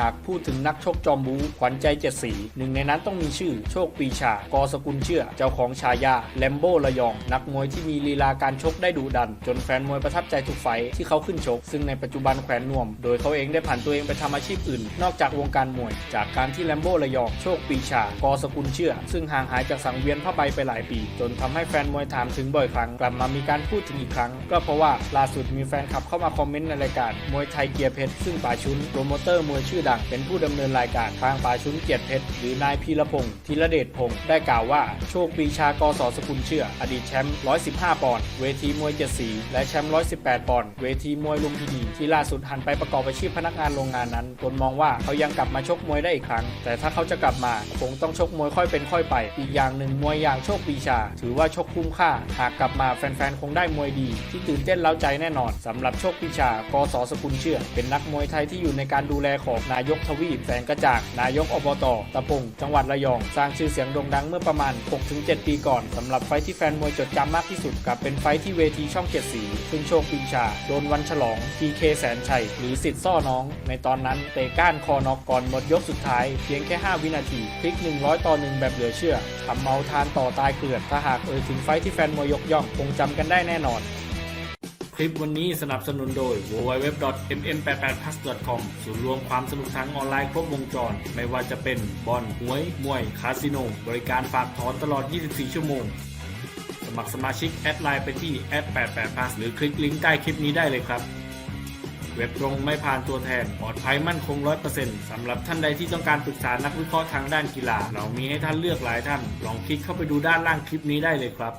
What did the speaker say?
หากพูดถึงนักชกจอมบูขวัญใจเจ็ดสีหนึ่งในนั้นต้องมีชื่อโชคปีชากอสกุลเชื่อ เจ้าของฉายาแลมโบระยอง นักมวยที่มีลีลาการชกได้ดุดัน จนแฟนมวยประทับใจทุกไฟท์ที่เขาขึ้นชก ซึ่งในปัจจุบันแขวนนวม โดยเขาเองได้ผ่านตัวเองไปทำอาชีพอื่น นอกจากวงการมวย จากการที่แลมโบระยองโชคปีชากอสกุลเชื่อ ซึ่งห่างหายจากสังเวียนผ้าใบไปหลายปี จนทำให้แฟนมวยถามถึงบ่อยครั้งกลับมามีการพูดถึงอีกครั้ง ก็เพราะว่าล่าสุดมีแฟนคลับเข้ามาคอมเมนต์ในรายการมวยไทยเกียร์เพชรซึ่งป่าชุนโปรโมเตอร์มวยชื่อดังเป็นผู้ดำเนินรายการทางป่าชุนเกียรติเพชรหรือนายพีรพงศ์ธีระเดชพงศ์ได้กล่าวว่าโชคปีชากสสกุลเชื่อ อดีตแชมป์ 115 ปอนด์เวทีมวยเจ็ดสี และแชมป์ 118 ปอนด์เวทีมวยลุมพินีที่ล่าสุดหันไปประกอบอาชีพพนักงานโรงงานนั้นตนมองว่าเขายังกลับมาชกมวยได้อีกครั้ง แต่ถ้าเขาจะกลับมาคงต้องชกมวยค่อยเป็นค่อยไป อีกอย่างหนึ่งมวยอย่างโชคปีชา ถือว่าชกคุ้มค่า หากกลับมาแฟนๆคงได้มวยดี ที่ตื่นเต้นเล้าใจแน่นอนสำหรับโชคปีชากสสกุลเชื่อ เป็นนักมวยไทยที่อยู่ในการดูแลของนายกทวีแสงกระจ่างนายกอบตตะพงจังหวัดระยอง สร้างชื่อเสียงโด่งดังเมื่อประมาณ 6-7 ปีก่อนสำหรับไฟที่แฟนมวยจดจำมากที่สุดกับเป็นไฟที่เวทีช่องเจ็ดสีซึ่งโชคปีชา โดนวันฉลอง PK แสนชัย หรือสิทธิ์ซ่อน้อง ในตอนนั้นเตะก้านคอนอกก่อนหมดยกสุดท้าย เพียงแค่ 5 วินาทีพลิก 100 ต่อ 1 แบบเหลือเชื่อทำเมาทานต่อตายเกลือนถ้าหากเอ่ยถึงไฟที่แฟนมวยยกย่องคงจำกันได้แน่นอน ลิปวันนี้สนับสนุนโดย www.mm88plus.com ศูนย์รวมความสนุกทั้งออนไลน์ครบวงจร ไม่ว่าจะเป็นบอลหวย มวย คาสิโน บริการฝากถอนตลอด 24 ชั่วโมง สมัครสมาชิกแอดไลน์ไปที่ @88plus หรือคลิกลิงก์ใต้คลิปนี้ได้เลยครับ เว็บตรงไม่ผ่านตัวแทน ปลอดภัยมั่นคง 100%สำหรับท่านใดที่ต้องการปรึกษานักวิเคราะห์ทางด้านกีฬา เรามีให้ท่านเลือกหลายท่าน ลองคลิกเข้าไปดูด้านล่างคลิปนี้ได้เลยครับ